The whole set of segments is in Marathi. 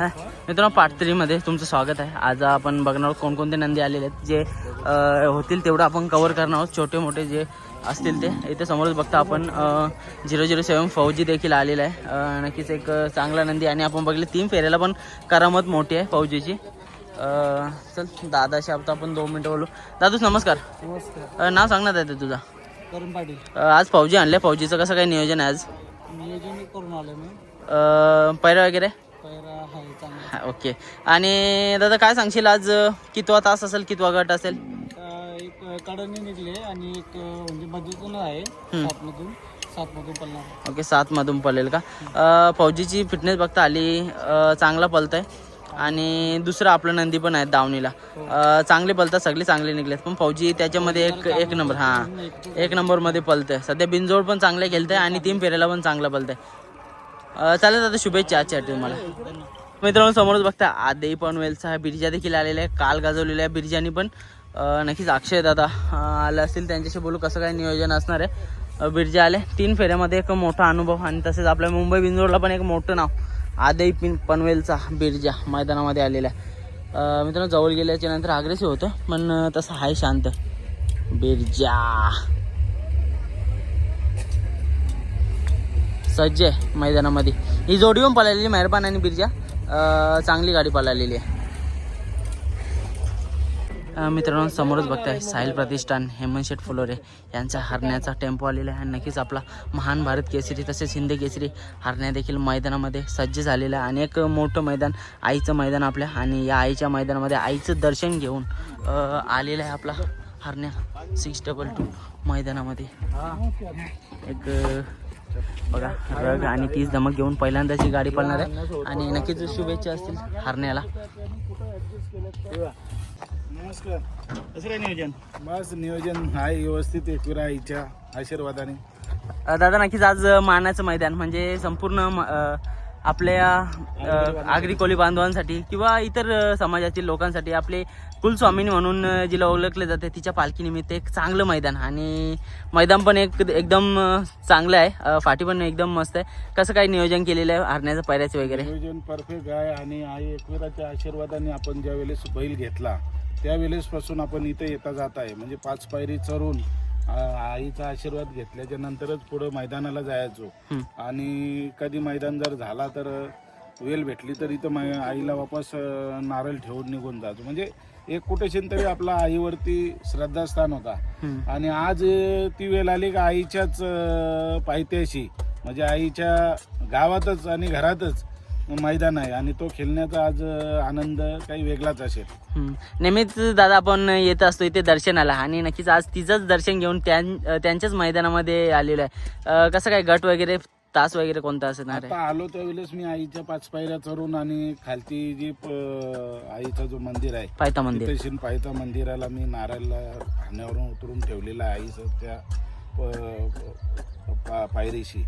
हा मित्रांनो पाटतरीमध्ये तुमचं स्वागत आहे. आज आपण बघणार आहोत कोणकोणते नंदी आलेले आहेत जे होतील तेवढं आपण कवर करणार आहोत. छोटे मोठे जे असतील ते. इथे समोरच बघता आपण झिरो झिरो सेवन फौजी देखील आलेला आहे. नक्कीच एक चांगला नंदी आणि आपण बघले तीन फेऱ्याला पण करामत मोठी आहे फौजीची. चल दादाशी आता आपण दोन मिनटं बोलू. दादूच नमस्कार. नमस्कार. नाव सांगण्यात येतं तुझा. करून पाटील. अ, आज फौजी आणले. फौजीचं कसं काय नियोजन आहे आज? नियोजन करून आलो मी. अ, पैरा वगैरे? चांगला हा, ओके. आणि दादा काय सांगशील आज अ, कितवा तास असेल कितवा गट असेल? अं, एक निघले आणि एक अं, म्हणजे मधूतून आहे सातमधून. सातमधून ओके सात मधून पळेल का? अ, फौजीची फिटनेस बघता आली अ, चांगला पलतंय आणि दुसरं आपलं नंदी पण आहेत दावणीला. अ, चांगले पलतात सगळे चांगले निघलेत. पण फौजी त्याच्यामध्ये एक एक नंबर हां. एक नंबरमध्ये पलतंय सध्या बिनजोड पण चांगले खेळतंय आणि तीन फेऱ्याला पण चांगला पलतंय अ, चालेल दादा शुभेच्छा आजच्या तुम्हाला मित्रांनो समोरच बघता आदेई पनवेलचा बिर्जा देखील आलेला आहे काल गाजवलेल्या आहे बिर्जानी पण. नक्कीच अक्षय दादा आलं आले असतील. त्यांच्याशी बोलू कसं काय नियोजन असणार आहे. बिर्जा आले. तीन फेऱ्यामध्ये एक मोठा अनुभव आणि तसेच आपल्या मुंबई बिंजोडला पण एक मोठं नाव. आदई पिन पनवेलचा बिर्जा मैदानामध्ये आलेला आहे. मित्रांनो जवळ गेल्याच्यानंतर अग्रेसिव्ह होतं पण तसं आहे शांत. बिर्जा. सज्ज आहे मैदानामध्ये. ही जोडी येऊन पळालेली मेहरबान आणि बिरजा. चांगली गाडी पळालेली आहे. मित्रांनो समोरच बघताय साहिल प्रतिष्ठान हेमंत शेठ फुलोरे यांचा हरण्याचा टेम्पो आलेला आहे. आणि नक्कीच आपला महान भारत केसरी तसेच हिंद केसरी हरण्या देखील मैदानामध्ये सज्ज झालेलं आहे. आणि एक मोठं मैदान आईचं मैदान आपल्या आणि या आईच्या मैदानामध्ये आईचं दर्शन घेऊन आलेलं आहे आपला हरण्या. सिक्स डबल टू मैदानामध्ये. एक बघा रग आणि तीच धमक घेऊन पहिल्यांदाच ही गाडी पळणार आहे. आणि नक्कीच शुभेच्छा असतील हरण्याला. नमस्कार. कसं काय नियोजन? बस नियोजन आहे व्यवस्थित एकविरा आईच्या आशीर्वादाने. दादा नक्कीच आज मानाचं मैदान म्हणजे संपूर्ण आपल्या आगरी कोली बांधवांसाठी किंवा इतर समाजातील लोकांसाठी आपले कुलस्वामिनी म्हणून जिला ओळखले जाते तिच्या पालखीनिमित्त एक चांगलं मैदान. आणि मैदान पण एक एकदम चांगलं आहे. फाटी पण एकदम मस्त आहे. कसं काय नियोजन केलेलं आहे? हरण्याचं पैऱ्याचं वगैरे. नियोजन परफेक्ट आहे आणि आई एकविराच्या आशीर्वादाने आपण ज्या वेळेस बैल घेतला त्यावेळेसपासून आपण इथे येता जात आहे. म्हणजे पाच पायरी चरून आईचा आशीर्वाद घेतल्याच्या नंतरच पुढे मैदानाला जायचो. आणि कधी मैदान जर झाला तर वेल भेटली तर इथं आईला वापस नारळ ठेवून निघून जातो म्हणजे एक कुठेशी तरी आपला आईवरती श्रद्धास्थान होता. आणि आज ती वेळ आली का आईच्याच पायथ्याशी. म्हणजे आईच्या गावातच आणि घरातच. मैदान आहे आणि तो खेळण्याचा आज आनंद काही वेगळाच असेल. हम्म. नेहमीच दादा आपण येत असतो इथे दर्शनाला आणि नक्कीच आज तिचंच दर्शन घेऊन त्यां त्यांच्याच मैदानामध्ये आलेलो आहे. अं, कसं काय गट वगैरे तास वगैरे कोणता असणार आहे? आता आलो त्यावेळेस मी आईच्या पाच पायऱ्या चढून आणि खालती जी प- आईचं जो मंदिर आहे पायथा मंदिर. तिथे पायथा मंदिराला मी नारळला खाण्यावरून उतरून ठेवलेला आहे. आईचं त्या प- पा- पायरीशी.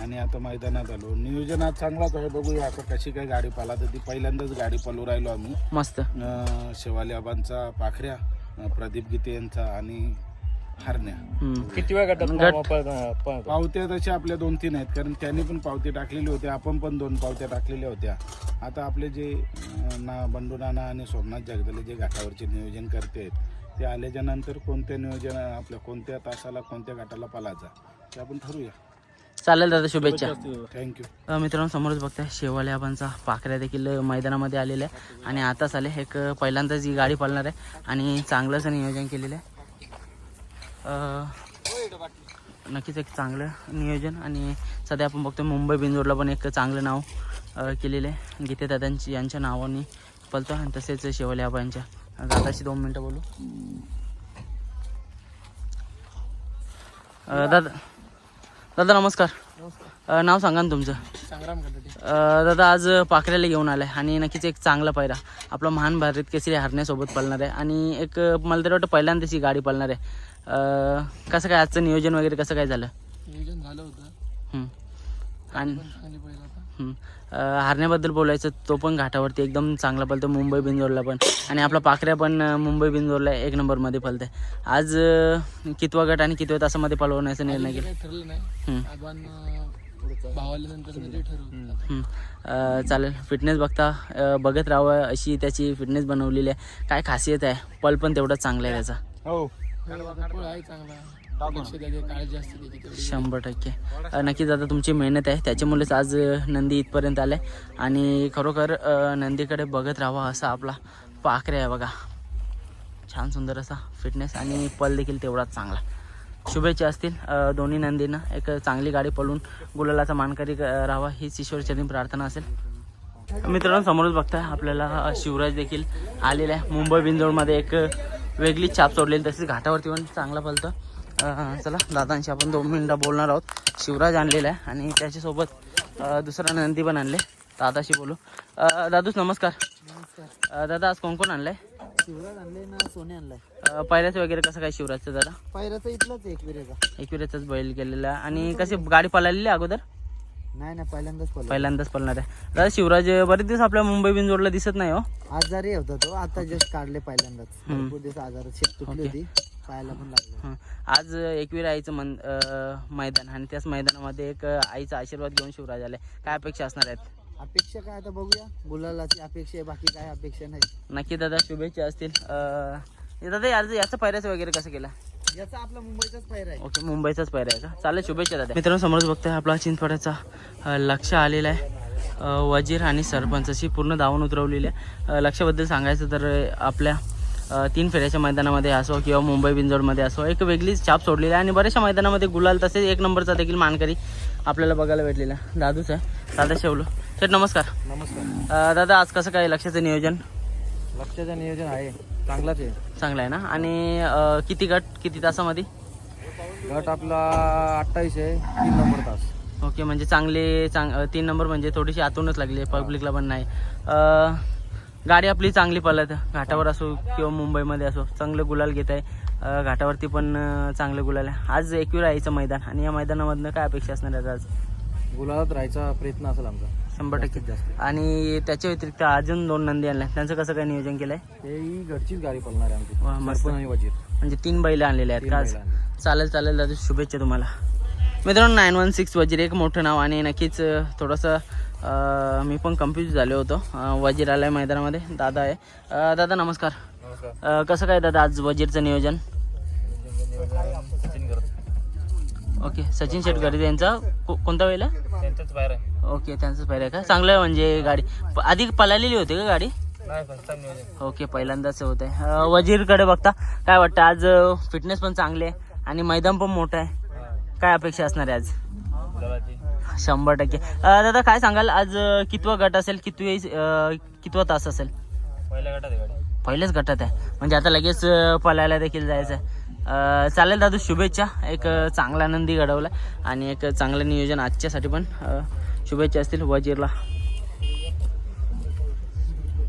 आणि आता मैदानात आलो. नियोजन आज चांगलाच आहे. बघूया आता कशी काय गाडी पाला तर ती पहिल्यांदाच गाडी पालू राहिलो आम्ही. मस्त. अं, शेवाली आबांचा पाखऱ्या अं, प्रदीप गीते यांचा आणि हरण्या. हम्म. किती वेळ गटात गट पावत्या तशा आपल्या दोन तीन आहेत. कारण त्यांनी पण पावती टाकलेली होती आपण पण दोन पावत्या टाकलेल्या होत्या. आता आपले जे अं, ना बंडू नाना आणि सोमनाथ जगदले जे घाटावरचे नियोजन करते आहेत ते आल्याच्यानंतर कोणत्या नियोजन आपल्या कोणत्या तासाला कोणत्या घाटाला पालायचा ते आपण ठरवूया. चालेल दादा शुभेच्छा. थँक्यू अं, मित्रांनो समोरच बघताय शेवाले आबांचा पाखऱ्या देखील मैदानामध्ये आलेला आहे आणि आताच आले एक पहिल्यांदाच ही गाडी पळणार आहे. आणि चांगलंच नियोजन केलेलं आहे. अं, नक्कीच एक चांगलं नियोजन. आणि सध्या आपण बघतो मुंबई बिंजोडला पण एक चांगलं नाव केलेलं आहे. गीते दादांची यांच्या नावाने पलतो आणि तसेच शेवले आबा यांच्या दादाशी दोन मिनटं बोलू. दादा दादा नमस्कार. अ, नाव सांगा ना तुमचं. संग्राम गटाटी अ, दादा आज पाखऱ्याला घेऊन आलाय आणि नक्कीच एक चांगला पायरा. आपला महान भारत केसरी हरण्यासोबत पळणार आहे आणि एक मला तरी वाटतं पहिल्यांदाच ही गाडी पळणार आहे. अ, कसं काय आजचं नियोजन वगैरे कसं काय झालं? नियोजन झालं होतं. हं. आणि पहिला हरण्याबद्दल बोलायचं तो पण घाटावरती एकदम चांगला पलतो मुंबई बिंजोरला पण. आणि आपला पाखऱ्या पण मुंबई बिंजोरला एक नंबरमध्ये पलतंय आज अ, कितवा गट आणि कितव्या तासामध्ये पळवण्याचा निर्णय केला? ठरलं नाही. हं. चालेल. फिटनेस बघता बघत राहावं अशी त्याची फिटनेस बनवलेली आहे. काय खासियत आहे? पल पण तेवढंच चांगलं आहे त्याचा. हो. शंभर टक्के. नक्कीच आता तुमची मेहनत आहे. त्याच्यामुळेच आज नंदी इथपर्यंत आले आणि खरोखर नंदीकडे बघत राहावा असा आपला पाखरे आहे बघा. छान सुंदर असा फिटनेस आणि पल देखील तेवढाच चांगला. शुभेच्छा असतील दोन्ही नंदींना. एक चांगली गाडी पळून गुलालाचा मानकरी राहावा हीच ईश्वरचरणी प्रार्थना असेल. मित्रांनो समोरच बघताय आपल्याला शिवराज देखील आलेला आहे. मुंबई बिंजोडमध्ये एक अं, वेगळी छाप सोडलेली तसेच घाटावरती पण चांगला पलतं चला दादांशी आपण दोन मिनटं बोलणार आहोत. शिवराज आणलेला आहे आणि त्याच्यासोबत दुसरा नंदी पण आणले दादाशी बोलू. दादूस नमस्कार. दादा आज कोण कोण आणलंय? शिवराज आणले ना सोने आणलाय. अं, पहिल्याचं वगैरे कसं काय शिवराजचं दादा? पायऱ्याचा इथलाच एक विरेचा एकविरेचाच बैल गेलेला. आहे. आणि कशी गाडी पळालेली अगोदर? नाही नाही पहिल्यांदाच पहिल्यांदाच पळणार आहे. दादा शिवराज बरेच दिवस आपल्या मुंबई बिंजोडला दिसत नाही हो. आजारी होता तो आता जस्ट काढले पहिल्यांदाच. भरपूर दिवस आजारात शेत तुटली. होती. पायाला पण लागलं. आज एकवीर आईचं मन मैदान आणि त्याच मैदानामध्ये एक आईचा आशीर्वाद घेऊन शिवराज आले. काय अपेक्षा असणार आहेत? अपेक्षा काय आता बघूया. गुलालाची अपेक्षा आहे बाकी काय अपेक्षा नाही. नक्की दादा शुभेच्छा असतील. अं, दादा याचं याचं पायऱ्याचं वगैरे कसं केलं? याचा आपला मुंबईचाच पायरा आहे. ओके मुंबईचाच पायऱ्या आहे का? चालेल शुभेच्छा दादा. मित्रांनो समोरच बघताय आपला चिंचपाड्याचा अं, लक्ष आलेला आहे. अं, वजीर आणि सरपंच अशी पूर्ण धावून उतरवलेली आहे. अं, लक्षाबद्दल सांगायचं तर अं, आपल्या तीन फेऱ्याच्या मैदानामध्ये असो किंवा मुंबई बिंजोडमध्ये असो एक वेगळीच छाप सोडलेली आहे. आणि बऱ्याचशा मैदानामध्ये गुलाल तसेच एक नंबरचा देखील मानकरी आपल्याला बघायला भेटलेला दादूच आहे दादा शेवलो. शेठ नमस्कार. नमस्कार. दादा आज कसं काय लक्षाचं नियोजन? लक्षाचं नियोजन आहे. चांगलाच आहे. चांगलं आहे ना? आणि किती गट किती तासामध्ये? गट आपला अठ्ठावीस आहे तीन नंबर तास. ओके म्हणजे चांगले चांग तीन नंबर म्हणजे थोडीशी आतूनच लागली पब्लिकला पण नाही. गाडी आपली चांगली पळत घाटावर असो किंवा मुंबईमध्ये असो चांगले गुलाल घेत आहे. घाटावरती पण चांगले गुलाल आहे. आज एकवीर यायचं मैदान आणि या मैदानामधनं काय अपेक्षा असणार आहे आज? गुलाबात राहायचा प्रयत्न असेल आमचा. शंभर टक्के. जास्त. आणि त्याच्या व्यतिरिक्त अजून दोन नंदी आणल्या त्यांचं कसं काय नियोजन केलं आहे तेही घरचीच गाडी पळणार आहे आमची. म्हणजे तीन बैल आणलेले आहेत. आज. चालेल चालेल दादा. शुभेच्छा तुम्हाला. मित्रांनो नाईन वन सिक्स वजीर एक मोठं नाव आणि नक्कीच थोडंसं मी पण कन्फ्यूज झालो होतो. अ, वजीर आलाय मैदानामध्ये. दादा आहे. दादा नमस्कार. कसं काय दादा आज वजीरचं नियोजन? ओके सचिन शेट गरीब यांचा. को- कोणता वेळेला? ओके त्यांचंच पाहिजे का? चांगलं आहे म्हणजे गाडी. आधी पळालेली होती का गाडी? ओके पहिल्यांदाच होत आहे. वजीरकडे बघता काय वाटतं? आज फिटनेस पण चांगली आहे आणि मैदान पण मोठं आहे. काय अपेक्षा असणार आहे आज? शंभर टक्के. दादा काय सांगाल? आज कितवा गट असेल? कितवी कितवा तास असेल? पहिल्या गटात आहे पहिलेच गटात आहे. म्हणजे आता लगेच पळायला देखील जायचं आहे चालेल दादू शुभेच्छा. एक चांगला नंदी घडवला आणि एक चांगलं नियोजन आजच्यासाठी पण शुभेच्छा असतील. वजीरला